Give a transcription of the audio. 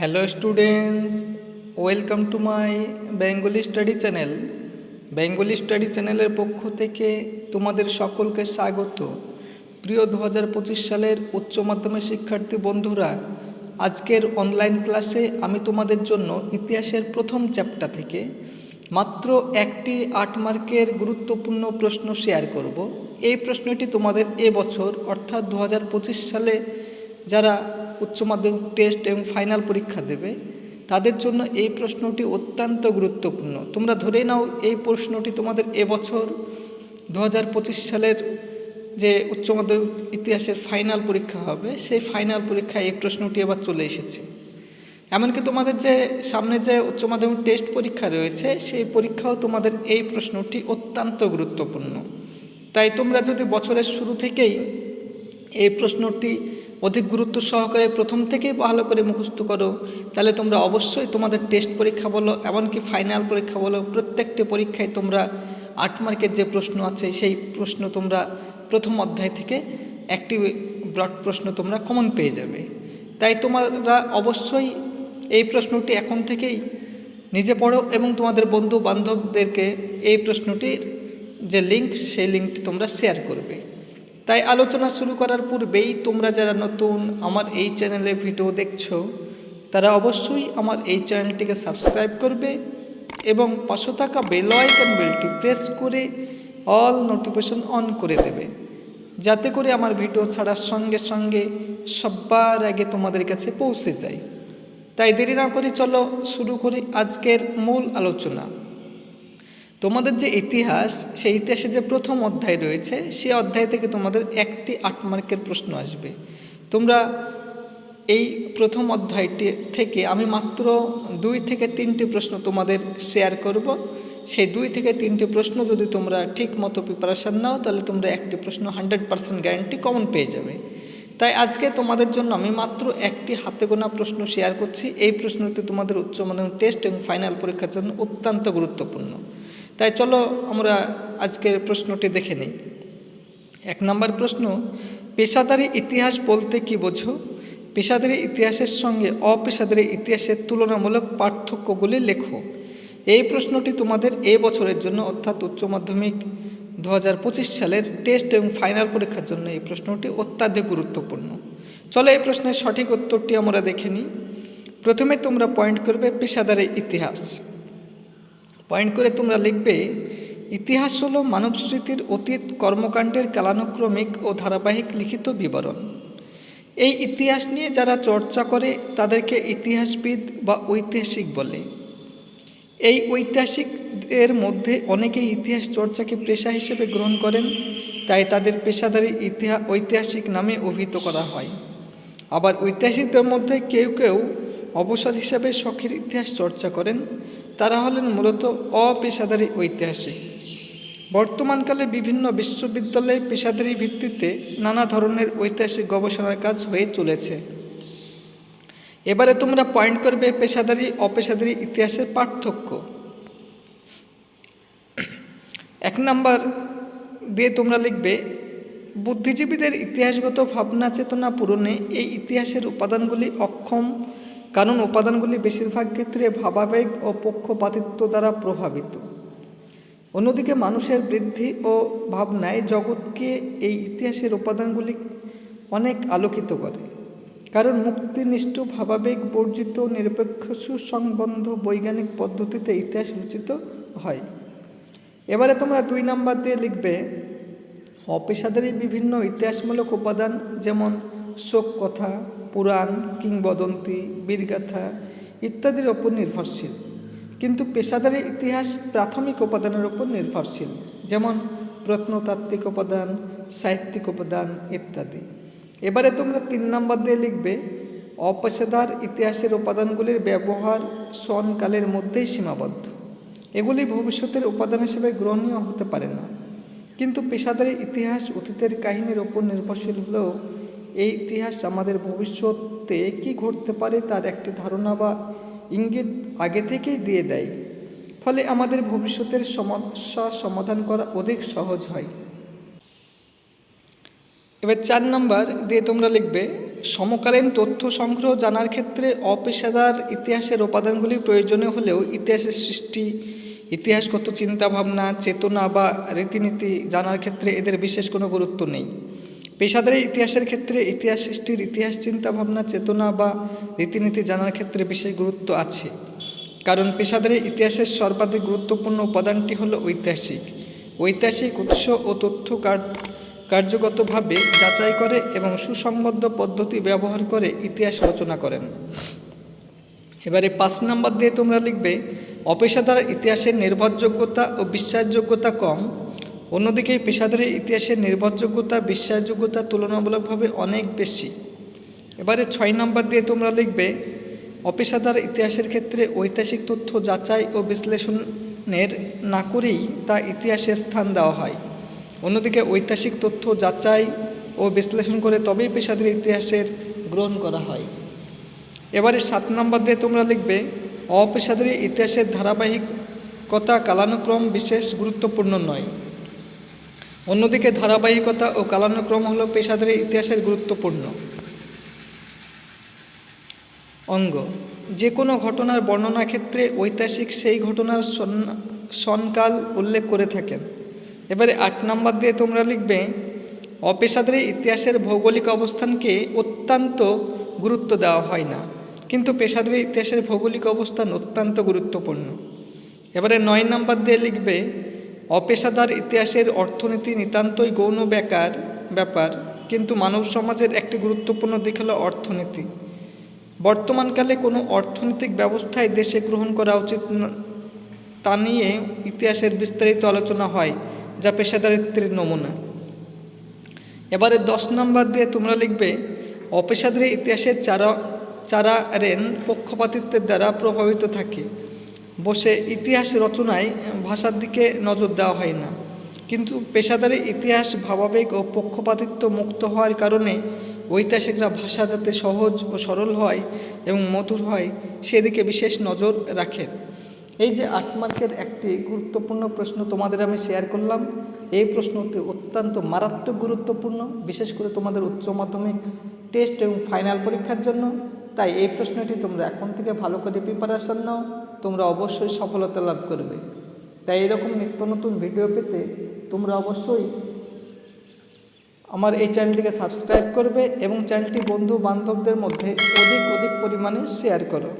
Hello students welcome to my Bengali study channel Bengali study চ্যানেলের পক্ষ থেকে তোমাদের সকলকে স্বাগত। প্রিয় দু হাজার পঁচিশ সালের উচ্চ মাধ্যমিক শিক্ষার্থী বন্ধুরা, আজকের অনলাইন ক্লাসে আমি তোমাদের জন্য ইতিহাসের প্রথম চ্যাপ্টার থেকে মাত্র একটি আট মার্কের গুরুত্বপূর্ণ প্রশ্ন শেয়ার করব। এই প্রশ্নটি তোমাদের এবছর, অর্থাৎ দু হাজার পঁচিশ সালে যারা উচ্চ মাধ্যমিক টেস্ট এবং ফাইনাল পরীক্ষা দেবে। তাদের জন্য এই প্রশ্নটি অত্যন্ত গুরুত্বপূর্ণ। তোমরা ধরে নাও এই প্রশ্নটি তোমাদের এবছর দু হাজার পঁচিশ সালের যে উচ্চ মাধ্যমিক ইতিহাসের ফাইনাল পরীক্ষা হবে, সেই ফাইনাল পরীক্ষায় এই প্রশ্নটি এবার চলে এসেছে। এমনকি তোমাদের যে সামনে যে উচ্চ মাধ্যমিক টেস্ট পরীক্ষা রয়েছে, সেই পরীক্ষাও তোমাদের এই প্রশ্নটি অত্যন্ত গুরুত্বপূর্ণ। তাই তোমরা যদি বছরের শুরু থেকেই এই প্রশ্নটি অধিক গুরুত্ব সহকারে প্রথম থেকেই ভালো করে মুখস্থ করো। তাহলে তোমরা অবশ্যই তোমাদের টেস্ট পরীক্ষা বলো, এমনকি ফাইনাল পরীক্ষা বলো। প্রত্যেকটি পরীক্ষায় তোমরা আট মার্কের যে প্রশ্ন আছে, সেই প্রশ্ন তোমরা প্রথম অধ্যায় থেকে একটি ব্রড প্রশ্ন তোমরা কমন পেয়ে যাবে। তাই তোমরা অবশ্যই এই প্রশ্নটি এখন থেকেই নিজে পড়ো এবং তোমাদের বন্ধু বান্ধবদেরকে এই প্রশ্নটির যে লিঙ্ক সেই লিঙ্কটি তোমরা শেয়ার করবে। তাই আলোচনা শুরু করার পূর্বেই তোমরা যারা নতুন আমার এই চ্যানেলে ভিডিও দেখছ, তারা অবশ্যই আমার এই চ্যানেলটিকে সাবস্ক্রাইব করবে এবং পাশে থাকা বেল আইকন বেলটি প্রেস করে অল নোটিফিকেশন অন করে দেবে, যাতে করে আমার ভিডিও ছাড়ার সঙ্গে সঙ্গে সবার আগে তোমাদের কাছে পৌঁছে যায়। তাই দেরি না করে চলো শুরু করি আজকের মূল আলোচনা। তোমাদের যে ইতিহাস, সেই ইতিহাসে যে প্রথম অধ্যায় রয়েছে, সে অধ্যায় থেকে তোমাদের একটি আট মার্কের প্রশ্ন আসবে। তোমরা এই প্রথম অধ্যায়টি থেকে, আমি মাত্র দুই থেকে তিনটি প্রশ্ন তোমাদের শেয়ার করব। সেই দুই থেকে তিনটি প্রশ্ন যদি তোমরা ঠিক মতো প্রিপারেশান নাও, তাহলে তোমরা একটি প্রশ্ন হান্ড্রেড পার্সেন্ট গ্যারান্টি কমন পেয়ে যাবে। তাই আজকে তোমাদের জন্য আমি মাত্র একটি হাতে গোনা প্রশ্ন শেয়ার করছি। এই প্রশ্নটি তোমাদের উচ্চ মাধ্যমিক টেস্ট এবং ফাইনাল পরীক্ষার জন্য অত্যন্ত গুরুত্বপূর্ণ। তাই চলো আমরা আজকের প্রশ্নটি দেখে নিই। এক নম্বর প্রশ্ন, পেশাদারি ইতিহাস বলতে কি বোঝো? পেশাদারি ইতিহাসের সঙ্গে অপেশাদারি ইতিহাসের তুলনামূলক পার্থক্যগুলি লেখো। এই প্রশ্নটি তোমাদের এ বছরের জন্য, অর্থাৎ উচ্চ মাধ্যমিক দু হাজার পঁচিশ সালের টেস্ট এবং ফাইনাল পরীক্ষার জন্য এই প্রশ্নটি অত্যাধিক গুরুত্বপূর্ণ। চলো এই প্রশ্নের সঠিক উত্তরটি আমরা দেখে নিই। প্রথমে তোমরা পয়েন্ট করবে পেশাদারি ইতিহাস। পয়েন্ট করে তোমরা লিখবে, ইতিহাস হলো মানব স্মৃতির অতীত কর্মকাণ্ডের কালানুক্রমিক ও ধারাবাহিক লিখিত বিবরণ। এই ইতিহাস নিয়ে যারা চর্চা করে, তাদেরকে ইতিহাসবিদ বা ঐতিহাসিক বলে। এই ঐতিহাসিকদের মধ্যে অনেকেই ইতিহাস চর্চাকে পেশা হিসেবে গ্রহণ করেন, তাই তাদের পেশাদারী ইতিহাস ঐতিহাসিক নামে অভিহিত করা হয়। আবার ঐতিহাসিকদের মধ্যে কেউ কেউ অবসর হিসাবে শখের ইতিহাস চর্চা করেন তারা হলেন মূলত অপেশাদারী ঐতিহাসিক। বর্তমানকালে বিভিন্ন বিশ্ববিদ্যালয়ে পেশাদারি ভিত্তিতে নানা ধরনের ঐতিহাসিক গবেষণার কাজ হয়ে চলেছে। এবারে তোমরা পয়েন্ট করবে পেশাদারি, অপেশাদারি ইতিহাসের পার্থক্য। এক নাম্বার দিয়ে তোমরা লিখবে, বুদ্ধিজীবীদের ইতিহাসগত ভাবনা চেতনা পূরণে এই ইতিহাসের উপাদানগুলি অক্ষম কারণ উপাদানগুলি বেশিরভাগ ক্ষেত্রে ভাবাবেগ ও পক্ষপাতিত্ব দ্বারা প্রভাবিত। অন্যদিকে মানুষের বৃদ্ধি ও ভাবনায় জগৎকে এই ইতিহাসের উপাদানগুলি অনেক আলোকিত করে। কারণ মুক্তিনিষ্ঠ ভাবাবেগ বর্জিত নিরপেক্ষ সুসংবন্ধ বৈজ্ঞানিক পদ্ধতিতে ইতিহাস রচিত হয়। এবারে তোমরা দুই নাম্বার দিয়ে লিখবে, অপেশাদারী বিভিন্ন ইতিহাসমূলক উপাদান যেমন শোক কথা পুরাণ, কিংবদন্তি, বীরগাথা ইত্যাদির ওপর নির্ভরশীল। কিন্তু পেশাদারী ইতিহাস প্রাথমিক উপাদানের ওপর নির্ভরশীল, যেমন প্রত্নতাত্ত্বিক উপাদান, সাহিত্যিক উপাদান ইত্যাদি। এবারে তোমরা তিন নম্বর দিয়ে লিখবে, অপেশাদার ইতিহাসের উপাদানগুলির ব্যবহার সনকালের মধ্যেই সীমাবদ্ধ। এগুলি ভবিষ্যতের উপাদান হিসেবে গ্রহণীয় হতে পারে না। কিন্তু পেশাদারি ইতিহাস অতীতের কাহিনীর ওপর নির্ভরশীল হলেও এই ইতিহাস আমাদের ভবিষ্যতে কি ঘটতে পারে তার একটি ধারণা বা ইঙ্গিত আগে থেকেই দিয়ে দেয়। ফলে আমাদের ভবিষ্যতের সমস্যা সমাধান করা অধিক সহজ হয়। এবার চার নম্বর দিয়ে তোমরা লিখবে, সমকালীন তথ্য সংগ্রহ জানার ক্ষেত্রে অপেশাদার ইতিহাসের উপাদানগুলি প্রয়োজনীয় হলেও ইতিহাসের সৃষ্টি ইতিহাসগত চিন্তাভাবনা, চেতনা বা রীতিনীতি জানার ক্ষেত্রে এদের বিশেষ কোনো গুরুত্ব নেই। পেশাদারি ইতিহাসের ক্ষেত্রে ইতিহাস সৃষ্টির ইতিহাস চিন্তাভাবনা চেতনা বা রীতিনীতি জানার ক্ষেত্রে বিশেষ গুরুত্ব আছে। কারণ পেশাদারি ইতিহাসের সর্বাধিক গুরুত্বপূর্ণ উপাদানটি হল ঐতিহাসিক। ঐতিহাসিক উৎস ও তথ্য কার- কার্যগতভাবে যাচাই করে এবং সুসংবদ্ধ পদ্ধতি ব্যবহার করে ইতিহাস রচনা করেন। এবারে পাঁচ নাম্বার দিয়ে তোমরা লিখবে, অপেশাদার ইতিহাসের নির্ভরযোগ্যতা ও বিশ্বাসযোগ্যতা কম অন্যদিকে পেশাদারি ইতিহাসের নির্ভরযোগ্যতা, বিশ্বাসযোগ্যতা তুলনামূলকভাবে অনেক বেশি। এবারে ছয় নম্বর দিয়ে তোমরা লিখবে, অপেশাদার ইতিহাসের ক্ষেত্রে ঐতিহাসিক তথ্য যাচাই ও বিশ্লেষণের না করেই তা ইতিহাসে স্থান দেওয়া হয়। অন্যদিকে ঐতিহাসিক তথ্য যাচাই ও বিশ্লেষণ করে তবেই পেশাদারি ইতিহাসের গ্রহণ করা হয়। এবারে সাত নম্বর দিয়ে তোমরা লিখবে, অপেশাদারি ইতিহাসের ধারাবাহিকতা কালানুক্রম বিশেষ গুরুত্বপূর্ণ নয়। অন্যদিকে ধারাবাহিকতা ও কালানুক্রম হল পেশাদারি ইতিহাসের গুরুত্বপূর্ণ। অঙ্গ। যে কোনো ঘটনার বর্ণনা ক্ষেত্রে ঐতিহাসিক সেই ঘটনার সনকাল উল্লেখ করে থাকেন। এবারে আট নম্বর দিয়ে তোমরা লিখবে, অপেশাদারি ইতিহাসের ভৌগোলিক অবস্থানকে অত্যন্ত গুরুত্ব দেওয়া হয় না, কিন্তু পেশাদারি ইতিহাসের ভৌগোলিক অবস্থান অত্যন্ত গুরুত্বপূর্ণ। এবারে নয় নাম্বার দিয়ে লিখবে অপেশাদার ইতিহাসের অর্থনীতি নিতান্তই গৌণ বেকার, ব্যাপার, কিন্তু মানব সমাজের একটি গুরুত্বপূর্ণ দিক হলো অর্থনীতি। বর্তমানকালে কোনো অর্থনৈতিক ব্যবস্থায় দেশে গ্রহণ করা উচিত তা নিয়ে ইতিহাসের বিস্তারিত আলোচনা হয়, যা পেশাদারিত্বের নমুনা। এবারে দশ নম্বর দিয়ে তোমরা লিখবে, অপেশাদারী ইতিহাসের চারা চারা রেন পক্ষপাতিত্বের দ্বারা প্রভাবিত থাকে। বসে ইতিহাস রচনায় ভাষার দিকে নজর দেওয়া হয় না। কিন্তু পেশাদারি ইতিহাস ভাবাবেগ ও পক্ষপাতিত্ব মুক্ত হওয়ার কারণে ঐতিহাসিকরা ভাষা যাতে সহজ ও সরল হয় এবং মধুর হয়, সেদিকে বিশেষ নজর রাখেন। এই যে আট মার্কের একটি গুরুত্বপূর্ণ প্রশ্ন তোমাদের আমি শেয়ার করলাম, এই প্রশ্নটি অত্যন্ত মারাত্মক গুরুত্বপূর্ণ, বিশেষ করে তোমাদের উচ্চ মাধ্যমিক টেস্ট এবং ফাইনাল পরীক্ষার জন্য। তাই এই প্রশ্নটি তোমরা এখন থেকে ভালো করে প্রিপারেশন নাও, তোমরা অবশ্যই সফলতা লাভ করবে। তাই এরকম নিত্য নতুন ভিডিও পেতে তোমরা অবশ্যই আমার এই চ্যানেলটিকে সাবস্ক্রাইব করবে এবং চ্যানেলটি বন্ধু বান্ধবদের মধ্যে অধিক অধিক পরিমাণে শেয়ার করো।